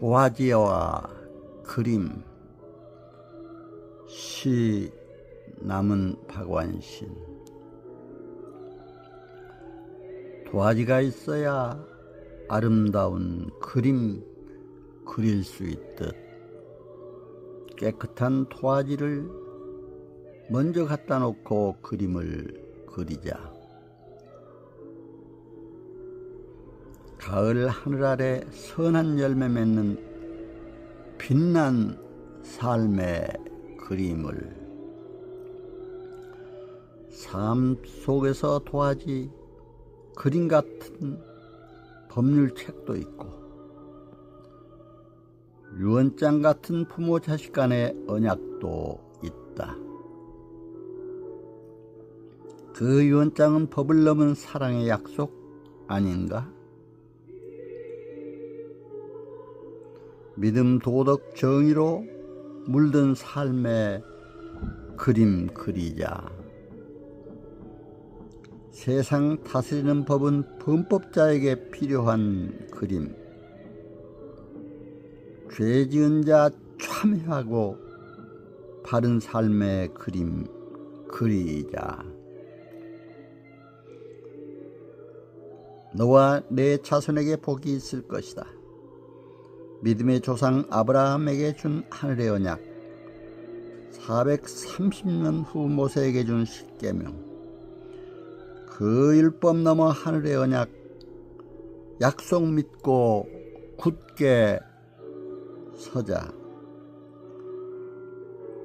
도화지와 그림 시 남은 박완신 도화지가 있어야 아름다운 그림 그릴 수 있듯 깨끗한 도화지를 먼저 갖다 놓고 그림을 그리자. 가을 하늘 아래 선한 열매 맺는 빛난 삶의 그림을 삶 속에서 도화지 그림 같은 법률 책도 있고 유언장 같은 부모 자식 간의 언약도 있다. 그 유언장은 법을 넘은 사랑의 약속 아닌가? 믿음, 도덕, 정의로 물든 삶의 그림 그리자. 세상 다스리는 법은 범법자에게 필요한 그림. 죄 지은 자 참회하고 바른 삶의 그림 그리자. 너와 내 자손에게 복이 있을 것이다. 믿음의 조상 아브라함에게 준 하늘의 언약. 430년 후 모세에게 준 십계명. 그 율법 넘어 하늘의 언약 약속 믿고 굳게 서자.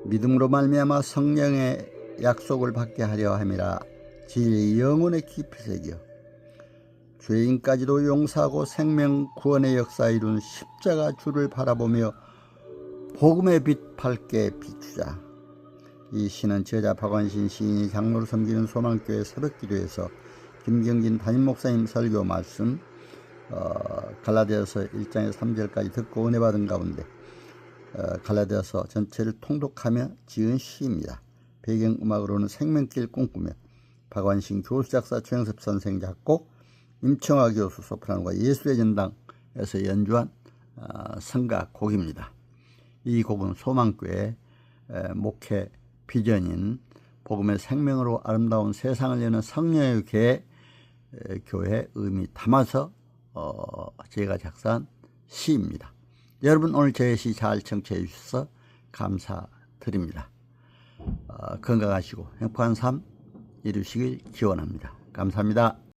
믿음으로 말미암아 성령의 약속을 받게 하려 함이라. 지 영혼의 깊이 새겨 죄인까지도 용서하고 생명 구원의 역사 이룬 십자가 주를 바라보며 복음의 빛 밝게 비추자. 이 시는 제자 박원신 시인이 장로를 섬기는 소망교회 새벽기도에서 김경진 담임 목사님 설교 말씀 어, 갈라디아서 1장의 3절까지 듣고 은혜 받은 가운데 어, 갈라디아서 전체를 통독하며 지은 시입니다. 배경음악으로는 생명길 꿈꾸며 박완신 교수 작사 최영섭 선생 작곡 임청아 교수 소프라노가 예수의 전당에서 연주한 어, 성가 곡입니다. 이 곡은 소망교회 목회 비전인 복음의 생명으로 아름다운 세상을 여는 성령의 교회, 교회 의미 담아서 어, 제가 작사한 시입니다. 여러분 오늘 제 시 잘 청취해 주셔서 감사드립니다. 어, 건강하시고 행복한 삶 이루시길 기원합니다. 감사합니다.